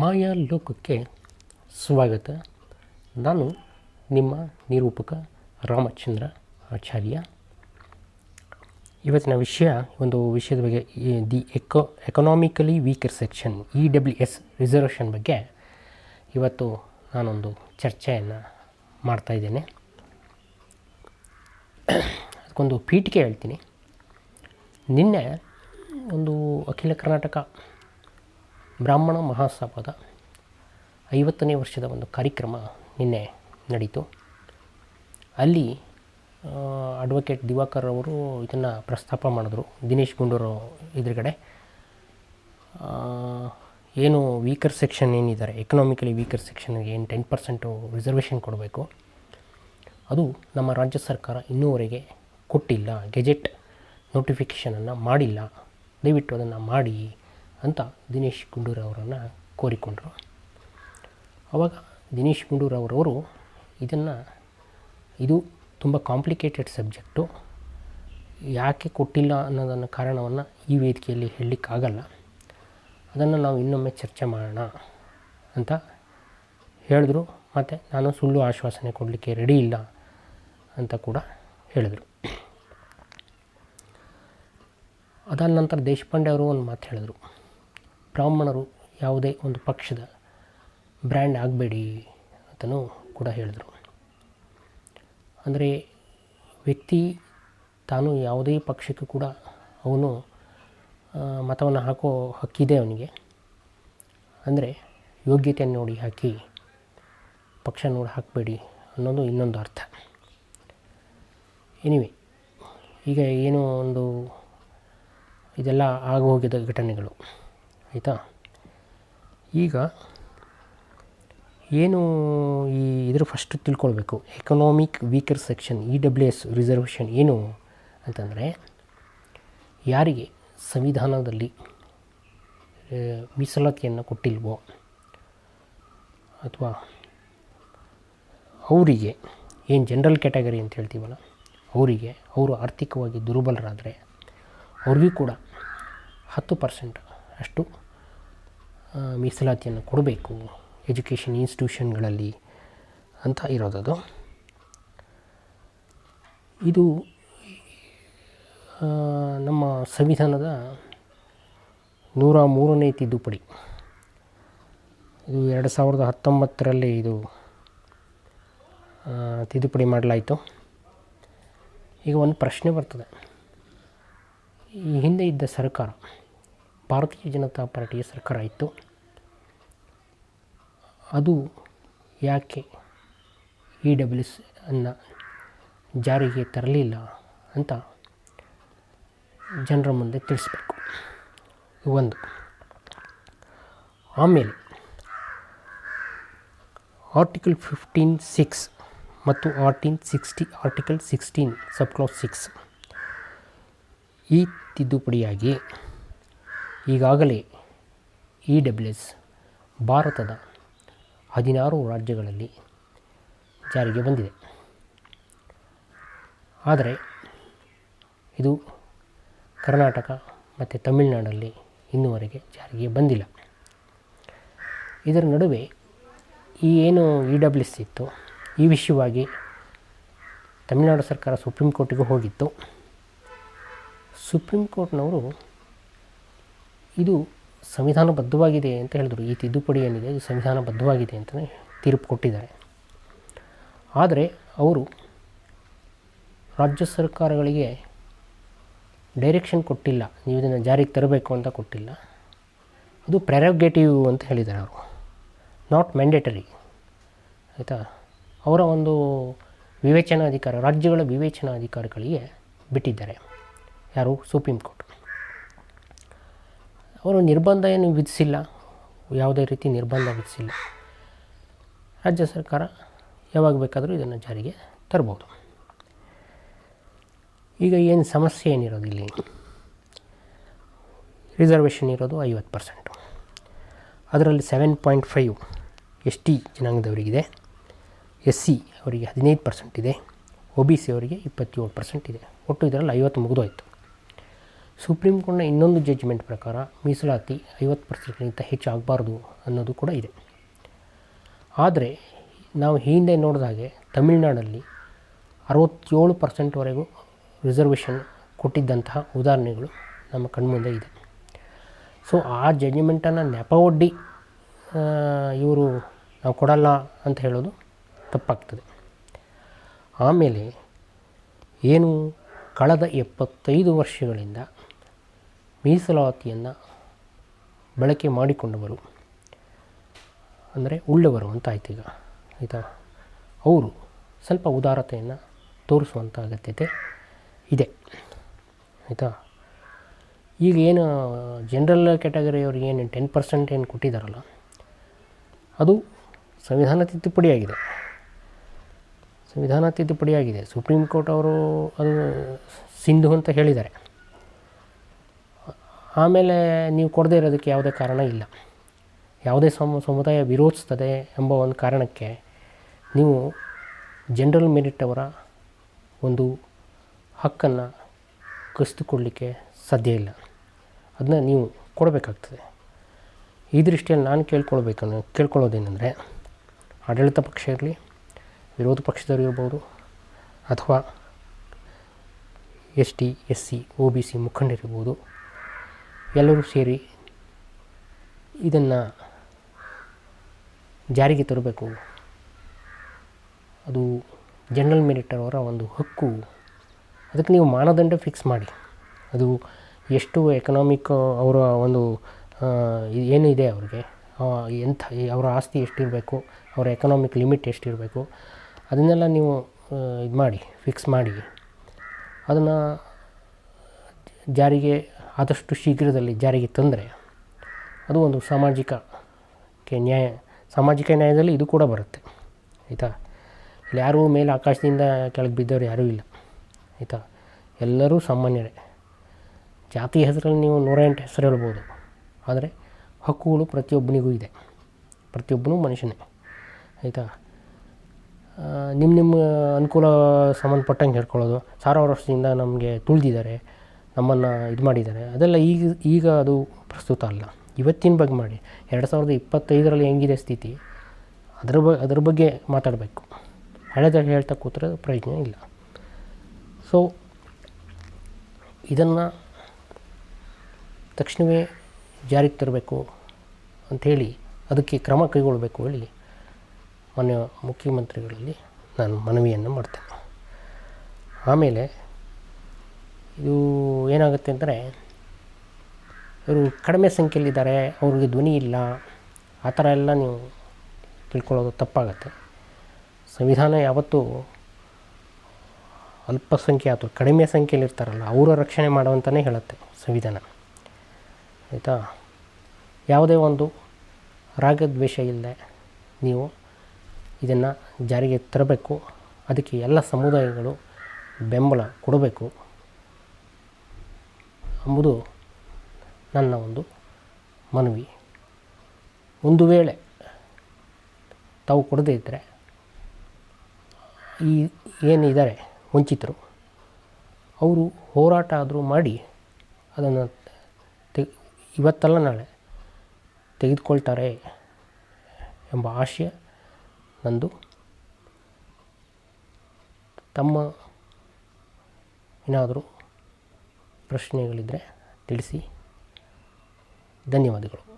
ಮಾಯಾ ಲೋಕಕ್ಕೆ ಸ್ವಾಗತ. ನಾನು ನಿಮ್ಮ ನಿರೂಪಕ ರಾಮಚಂದ್ರ ಆಚಾರ್ಯ. ಇವತ್ತಿನ ವಿಷಯ, ಒಂದು ವಿಷಯದ ಬಗ್ಗೆ the eco, economically weaker section, E W S reservation ಬಗ್ಗೆ ಇವತ್ತು ನಾನೊಂದು ಚರ್ಚೆಯನ್ನು ಮಾಡ್ತಾಯಿದ್ದೇನೆ ಅದಕ್ಕೊಂದು ಪೀಠಿಕೆ ಹೇಳ್ತೀನಿ. ನಿನ್ನೆ ಒಂದು ಅಖಿಲ ಕರ್ನಾಟಕ ಬ್ರಾಹ್ಮಣ ಮಹಾಸಭಾದ ಐವತ್ತನೇ ವರ್ಷದ ಒಂದು ಕಾರ್ಯಕ್ರಮ ನಿನ್ನೆ ನಡೀತು. ಅಲ್ಲಿ ಅಡ್ವೊಕೇಟ್ ದಿವಾಕರ್ ಅವರು ಇದನ್ನು ಪ್ರಸ್ತಾಪ ಮಾಡಿದ್ರು, ದಿನೇಶ್ ಗುಂಡೂರು ಎದುರುಗಡೆ. ಏನು ವೀಕರ್ ಸೆಕ್ಷನ್ ಏನಿದ್ದಾರೆ ಎಕನಾಮಿಕಲಿ ವೀಕರ್ ಸೆಕ್ಷನ್ಗೆ ಏನು ಟೆನ್ ಪರ್ಸೆಂಟು ರಿಸರ್ವೇಷನ್ ಕೊಡಬೇಕು, ಅದು ನಮ್ಮ ರಾಜ್ಯ ಸರ್ಕಾರ ಇನ್ನೂವರೆಗೆ ಕೊಟ್ಟಿಲ್ಲ ಗೆಜೆಟ್ ನೋಟಿಫಿಕೇಷನನ್ನು ಮಾಡಿಲ್ಲ. ದಯವಿಟ್ಟು ಅದನ್ನು ಮಾಡಿ. ಅಂತ ದಿನೇಶ್ ಗುಂಡೂರು ಅವರನ್ನು ಕೋರಿಕೊಂಡರು. ಆವಾಗ ದಿನೇಶ್ ಗುಂಡೂರು ಅವರವರು ಇದನ್ನು, ಇದು ತುಂಬ ಕಾಂಪ್ಲಿಕೇಟೆಡ್ ಸಬ್ಜೆಕ್ಟು ಯಾಕೆ ಕೊಟ್ಟಿಲ್ಲ ಅನ್ನೋದನ್ನು ಕಾರಣವನ್ನು ಈ ವೇದಿಕೆಯಲ್ಲಿ ಹೇಳಲಿಕ್ಕಾಗಲ್ಲ ಅದನ್ನು ನಾವು ಇನ್ನೊಮ್ಮೆ ಚರ್ಚೆ ಮಾಡೋಣ ಅಂತ ಹೇಳಿದ್ರು. ಮತ್ತು ನಾನು ಸುಳ್ಳು ಆಶ್ವಾಸನೆ ಕೊಡಲಿಕ್ಕೆ ರೆಡಿ ಇಲ್ಲ ಅಂತ ಕೂಡ ಹೇಳಿದರು. ಅದಾದ ನಂತರ ದೇಶಪಾಂಡೆ ಅವರು ಒಂದು ಮಾತು ಹೇಳಿದರು. ಬ್ರಾಹ್ಮಣರು ಯಾವುದೇ ಒಂದು ಪಕ್ಷದ ಬ್ರ್ಯಾಂಡ್ ಆಗಬೇಡಿ ಅಂತಲೂ ಕೂಡ ಹೇಳಿದರು. ಅಂದರೆ ವ್ಯಕ್ತಿ ತಾನು ಯಾವುದೇ ಪಕ್ಷಕ್ಕೂ ಕೂಡ ಅವನು ಮತವನ್ನು ಹಾಕೋ ಹಕ್ಕಿದೆ ಅವನಿಗೆ. ಅಂದರೆ ಯೋಗ್ಯತೆಯನ್ನು ನೋಡಿ ಹಾಕಿ ಪಕ್ಷ ನೋಡಿ ಹಾಕಬೇಡಿ ಅನ್ನೋದು ಇನ್ನೊಂದು ಅರ್ಥ. ಎನಿವೆ ಈಗ ಏನು ಒಂದು ಇದೆಲ್ಲ ಆಗೋಗಿದ ಘಟನೆಗಳು. ಆಯಿತಾ? ಈಗ ಏನು ಈ ಇದ್ರ ಫಸ್ಟ್ ತಿಳ್ಕೊಳ್ಬೇಕು. Economic weaker section E W S reservation ಏನು ಅಂತಂದರೆ ಯಾರಿಗೆ ಸಂವಿಧಾನದಲ್ಲಿ ಮೀಸಲಾತಿಯನ್ನು ಕೊಟ್ಟಿಲ್ವೋ ಅಥವಾ ಅವರಿಗೆ ಏನು ಜನರಲ್ ಕ್ಯಾಟಗರಿ ಅಂತ ಹೇಳ್ತೀವಲ್ಲ, ಅವರಿಗೆ ಅವರು ಆರ್ಥಿಕವಾಗಿ ದುರ್ಬಲರಾದರೆ ಅವ್ರಿಗೂ ಕೂಡ ಹತ್ತು ಪರ್ಸೆಂಟ್ ಅಷ್ಟು ಮೀಸಲಾತಿಯನ್ನು ಕೊಡಬೇಕು ಎಜುಕೇಷನ್ ಇನ್ಸ್ಟಿಟ್ಯೂಷನ್ಗಳಲ್ಲಿ ಅಂತ ಇರೋದದು. ಇದು ನಮ್ಮ ಸಂವಿಧಾನದ ನೂರ ಮೂರನೇ ತಿದ್ದುಪಡಿ. ಇದು ಎರಡು ಸಾವಿರದ ಹತ್ತೊಂಬತ್ತರಲ್ಲಿ ಇದು ತಿದ್ದುಪಡಿ ಮಾಡಲಾಯಿತು. ಈಗ ಒಂದು ಪ್ರಶ್ನೆ ಬರ್ತದೆ. ಈ ಹಿಂದೆ ಇದ್ದ ಸರ್ಕಾರ ಭಾರತೀಯ ಜನತಾ ಪಾರ್ಟಿಯ ಸರ್ಕಾರ ಇತ್ತು. ಅದು ಯಾಕೆ ಇ ಡಬ್ಲ್ಯೂ ಎಸ್ ಅನ್ನು ಜಾರಿಗೆ ತರಲಿಲ್ಲ ಅಂತ ಜನರ ಮುಂದೆ ತಿಳಿಸ್ಬೇಕು. ಒಂದು, ಆಮೇಲೆ ಆರ್ಟಿಕಲ್ ಫಿಫ್ಟೀನ್ ಸಿಕ್ಸ್ ಮತ್ತು ಆರ್ಟೀನ್ sixty article sixteen subclause six ಈ ತಿದ್ದುಪಡಿಯಾಗಿ ಈಗಾಗಲೇ ಇ ಡಬ್ಲ್ಯೂ ಎಸ್ ಭಾರತದ ಹದಿನಾರು ರಾಜ್ಯಗಳಲ್ಲಿ ಜಾರಿಗೆ ಬಂದಿದೆ. ಆದರೆ ಇದು ಕರ್ನಾಟಕ ಮತ್ತು ತಮಿಳುನಾಡಲ್ಲಿ ಇನ್ನೂವರೆಗೆ ಜಾರಿಗೆ ಬಂದಿಲ್ಲ. ಇದರ ನಡುವೆ ಈ ಏನು ಇ ಡಬ್ಲ್ಯೂ ಎಸ್ ಇತ್ತು, ಈ ವಿಷಯವಾಗಿ ತಮಿಳುನಾಡು ಸರ್ಕಾರ ಸುಪ್ರೀಂ ಕೋರ್ಟಿಗೆ ಹೋಗಿತ್ತು. ಸುಪ್ರೀಂ ಕೋರ್ಟ್ನವರು ಇದು ಸಂವಿಧಾನಬದ್ಧವಾಗಿದೆ ಅಂತ ಹೇಳಿದರು. ಈ ತಿದ್ದುಪಡಿ ಏನಿದೆ, ಇದು ಸಂವಿಧಾನಬದ್ಧವಾಗಿದೆ ಅಂತಲೇ ತೀರ್ಪು ಕೊಟ್ಟಿದ್ದಾರೆ. ಆದರೆ ಅವರು ರಾಜ್ಯ ಸರ್ಕಾರಗಳಿಗೆ ಡೈರೆಕ್ಷನ್ ಕೊಟ್ಟಿಲ್ಲ. ನೀವು ಇದನ್ನು ಜಾರಿಗೆ ತರಬೇಕು ಅಂತ ಕೊಟ್ಟಿಲ್ಲ. ಅದು ಪ್ರೆರೋಗೇಟಿವ್ ಅಂತ ಹೇಳಿದ್ದಾರೆ ಅವರು. ನಾಟ್ ಮ್ಯಾಂಡೇಟರಿ ಆಯಿತಾ? ಅವರ ಒಂದು ವಿವೇಚನಾಧಿಕಾರ, ರಾಜ್ಯಗಳ ವಿವೇಚನಾಧಿಕಾರಿಗಳಿಗೆ ಬಿಟ್ಟಿದ್ದಾರೆ. ಯಾರು? Supreme court. ಅವರು ನಿರ್ಬಂಧ ಏನು ವಿಧಿಸಿಲ್ಲ. ಯಾವುದೇ ರೀತಿ ನಿರ್ಬಂಧ ವಿಧಿಸಿಲ್ಲ. ರಾಜ್ಯ ಸರ್ಕಾರ ಯಾವಾಗ ಬೇಕಾದರೂ ಇದನ್ನು ಜಾರಿಗೆ ತರ್ಬೋದು ಈಗ ಏನು ಸಮಸ್ಯೆ ಏನಿರೋದು ಇಲ್ಲಿ? ರಿಸರ್ವೇಷನ್ ಇರೋದು ಐವತ್ತು ಪರ್ಸೆಂಟು. ಅದರಲ್ಲಿ seven point five S T ಜನಾಂಗದವರಿಗಿದೆ. S C ಅವರಿಗೆ ಹದಿನೈದು ಪರ್ಸೆಂಟ್ ಇದೆ. ಒ ಬಿ ಸಿ ಅವರಿಗೆ ಇಪ್ಪತ್ತೇಳು ಪರ್ಸೆಂಟ್ ಇದೆ. ಒಟ್ಟು ಇದರಲ್ಲಿ ಐವತ್ತು ಮುಗಿದೋಯ್ತು. ಸುಪ್ರೀಂ ಕೋರ್ಟ್ನ ಇನ್ನೊಂದು ಜಡ್ಜ್ಮೆಂಟ್ ಪ್ರಕಾರ ಮೀಸಲಾತಿ ಐವತ್ತು ಪರ್ಸೆಂಟ್ಗಿಂತ ಹೆಚ್ಚಾಗಬಾರ್ದು ಅನ್ನೋದು ಕೂಡ ಇದೆ. ಆದರೆ ನಾವು ಹಿಂದೆ ನೋಡಿದ ಹಾಗೆ ತಮಿಳುನಾಡಲ್ಲಿ ಅರವತ್ತೇಳು ಪರ್ಸೆಂಟ್ವರೆಗೂ ರಿಸರ್ವೇಷನ್ ಕೊಟ್ಟಿದ್ದಂತಹ ಉದಾಹರಣೆಗಳು ನಮ್ಮ ಕಣ್ಮುಂದೆ ಇದೆ. ಸೊ ಆ ಜಡ್ಜ್ಮೆಂಟನ್ನು ನೆಪ ಒಡ್ಡಿ ಇವರು ನಾವು ಕೊಡಲ್ಲ ಅಂತ ಹೇಳೋದು ತಪ್ಪಾಗ್ತದೆ. ಆಮೇಲೆ ಏನು ಕಳೆದ ಎಪ್ಪತ್ತೈದು ವರ್ಷಗಳಿಂದ ಮೀಸಲಾತಿಯನ್ನು ಬಳಕೆ ಮಾಡಿಕೊಂಡವರು, ಅಂದರೆ ಉಳ್ಳವರು ಅಂತ ಆಯ್ತು ಈಗ, ಆಯಿತಾ? ಅವರು ಸ್ವಲ್ಪ ಉದಾರತೆಯನ್ನು ತೋರಿಸುವಂಥ ಅಗತ್ಯತೆ ಇದೆ, ಆಯಿತಾ? ಈಗ ಏನು ಜನರಲ್ ಕ್ಯಾಟಗರಿಯವ್ರಿಗೆ ಏನು ಟೆನ್ ಪರ್ಸೆಂಟ್ ಏನು ಕೊಟ್ಟಿದ್ದಾರಲ್ಲ ಅದು ಸಂವಿಧಾನ ತಿದ್ದುಪಡಿಯಾಗಿದೆ. ಸಂವಿಧಾನ ತಿದ್ದುಪಡಿಯಾಗಿದೆ ಸುಪ್ರೀಂ ಕೋರ್ಟ್ ಅವರು ಅದು ಸಿಂಧು ಅಂತ ಹೇಳಿದ್ದಾರೆ. ಆಮೇಲೆ ನೀವು ಕೊಡದೇ ಇರೋದಕ್ಕೆ ಯಾವುದೇ ಕಾರಣ ಇಲ್ಲ. ಯಾವುದೇ ಸಮ, ಸಮುದಾಯ ವಿರೋಧಿಸ್ತದೆ ಎಂಬ ಒಂದು ಕಾರಣಕ್ಕೆ ನೀವು ಜನರಲ್ ಮೆರಿಟ್ ಅವರ ಒಂದು ಹಕ್ಕನ್ನು ಕಸಿದುಕೊಳ್ಳಲಿಕ್ಕೆ ಸಾಧ್ಯ ಇಲ್ಲ. ಅದನ್ನ ನೀವು ಕೊಡಬೇಕಾಗ್ತದೆ. ಈ ದೃಷ್ಟಿಯಲ್ಲಿ ನಾನು ಕೇಳ್ಕೊಳ್ಬೇಕನ್ನು ಕೇಳ್ಕೊಳ್ಳೋದೇನೆಂದರೆ ಆಡಳಿತ ಪಕ್ಷ ಇರಲಿ ವಿರೋಧ ಪಕ್ಷದವರು ಇರ್ಬೋದು ಅಥವಾ S T, S C O B C ಮುಖಂಡರಿರ್ಬೋದು ಎಲ್ಲರೂ ಸೇರಿ ಇದನ್ನು ಜಾರಿಗೆ ತರಬೇಕು. ಅದು ಜನರಲ್ ಮೆರಿಟ್ ಅವರ ಒಂದು ಹಕ್ಕು. ಅದಕ್ಕೆ ನೀವು ಮಾನದಂಡ ಫಿಕ್ಸ್ ಮಾಡಿ. ಅದು ಎಷ್ಟು ಎಕನಾಮಿಕ್ ಅವರ ಒಂದು ಏನಿದೆ ಅವ್ರಿಗೆ ಎಂಥ, ಅವರ ಆಸ್ತಿ ಎಷ್ಟಿರಬೇಕು, ಅವರ ಎಕನಾಮಿಕ್ ಲಿಮಿಟ್ ಎಷ್ಟಿರಬೇಕು ಅದನ್ನೆಲ್ಲ ನೀವು ಇದು ಮಾಡಿ ಫಿಕ್ಸ್ ಮಾಡಿ. ಅದನ್ನು ಜಾರಿಗೆ, ಆದಷ್ಟು ಶೀಘ್ರದಲ್ಲಿ ಜಾರಿಗೆ ತಂದರೆ ಅದು ಒಂದು ಸಾಮಾಜಿಕಕ್ಕೆ ನ್ಯಾಯ, ಸಾಮಾಜಿಕ ನ್ಯಾಯದಲ್ಲಿ ಇದು ಕೂಡ ಬರುತ್ತೆ. ಆಯಿತಾ? ಇಲ್ಲಿ ಯಾರೂ ಮೇಲೆ ಆಕಾಶದಿಂದ ಕೆಳಗೆ ಬಿದ್ದವರು ಯಾರೂ ಇಲ್ಲ. ಆಯಿತಾ? ಎಲ್ಲರೂ ಸಾಮಾನ್ಯರೇ. ಜಾತಿ ಹೆಸರಲ್ಲಿ ನೀವು ನೂರ ಎಂಟು ಹೆಸರು ಹೇಳ್ಬೋದು. ಆದರೆ ಹಕ್ಕುಗಳು ಪ್ರತಿಯೊಬ್ಬನಿಗೂ ಇದೆ. ಪ್ರತಿಯೊಬ್ಬನೂ ಮನುಷ್ಯನೇ. ಆಯಿತಾ? ನಿಮ್ಮ ನಿಮ್ಮ ಅನುಕೂಲ ಸಂಬಂಧಪಟ್ಟಂಗೆ ಹೇಳ್ಕೊಳ್ಳೋದು. ಸಾವಿರಾರು ವರ್ಷದಿಂದ ನಮಗೆ ತುಳಿದಿದ್ದಾರೆ, ನಮ್ಮನ್ನು ಇದು ಮಾಡಿದ್ದಾರೆ. ಅದೆಲ್ಲ ಈಗ ಈಗ ಅದು ಪ್ರಸ್ತುತ ಅಲ್ಲ. ಇವತ್ತಿನ ಬಗ್ಗೆ ಮಾಡಿ. ಎರಡು ಸಾವಿರದ ಇಪ್ಪತ್ತೈದರಲ್ಲಿ ಹೆಂಗಿದೆ ಸ್ಥಿತಿ, ಅದ್ರ ಬ, ಅದ್ರ ಬಗ್ಗೆ ಮಾತಾಡಬೇಕು. ಹಳೆದಾಗ ಹೇಳ್ತಾ ಕೂತ್ರೆ ಪ್ರಯೋಜನ ಇಲ್ಲ. ಸೊ ಇದನ್ನು ತಕ್ಷಣವೇ ಜಾರಿಗೆ ತರಬೇಕು ಅಂಥೇಳಿ ಅದಕ್ಕೆ ಕ್ರಮ ಕೈಗೊಳ್ಳಬೇಕು ಹೇಳಿ. ಮಾನ್ಯ ಮುಖ್ಯಮಂತ್ರಿಗಳಲ್ಲಿ ನಾನು ಮನವಿಯನ್ನು ಮಾಡ್ತೇನೆ. ಆಮೇಲೆ ಇದು ಏನಾಗುತ್ತೆ ಅಂದರೆ, ಇವರು ಕಡಿಮೆ ಸಂಖ್ಯೆಯಲ್ಲಿದ್ದಾರೆ, ಅವ್ರಿಗೆ ಧ್ವನಿ ಇಲ್ಲ, ಆ ಥರ ಎಲ್ಲ ನೀವು ತಿಳ್ಕೊಳ್ಳೋದು ತಪ್ಪಾಗತ್ತೆ. ಸಂವಿಧಾನ ಯಾವತ್ತೂ ಅಲ್ಪಸಂಖ್ಯಾತರು, ಕಡಿಮೆ ಸಂಖ್ಯೆಯಲ್ಲಿ ಇರ್ತಾರಲ್ಲ ಅವರ ರಕ್ಷಣೆ ಮಾಡುವಂತಲೇ ಹೇಳುತ್ತೆ ಸಂವಿಧಾನ. ಆಯಿತಾ? ಯಾವುದೇ ಒಂದು ರಾಗದ್ವೇಷ ಇಲ್ಲದೆ ನೀವು ಇದನ್ನು ಜಾರಿಗೆ ತರಬೇಕು. ಅದಕ್ಕೆ ಎಲ್ಲ ಸಮುದಾಯಗಳು ಬೆಂಬಲ ಕೊಡಬೇಕು. ಎಂಬುದು ನನ್ನ ಒಂದು ಮನವಿ. ಒಂದು ವೇಳೆ ತಾವು ಕೊಡದೇ ಇದ್ದರೆ ಈ ಏನಿದ್ದಾರೆ ವಂಚಿತರು, ಅವರು ಹೋರಾಟ ಆದರೂ ಮಾಡಿ ಅದನ್ನು ತೆ, ಇವತ್ತಲ್ಲ ನಾಳೆ ತೆಗೆದುಕೊಳ್ತಾರೆ ಎಂಬ ಆಶಯ ನಂದು. ತಮ್ಮ ಏನಾದರೂ ಪ್ರಶ್ನೆಗಳಿದ್ದರೆ ತಿಳಿಸಿ. ಧನ್ಯವಾದಗಳು.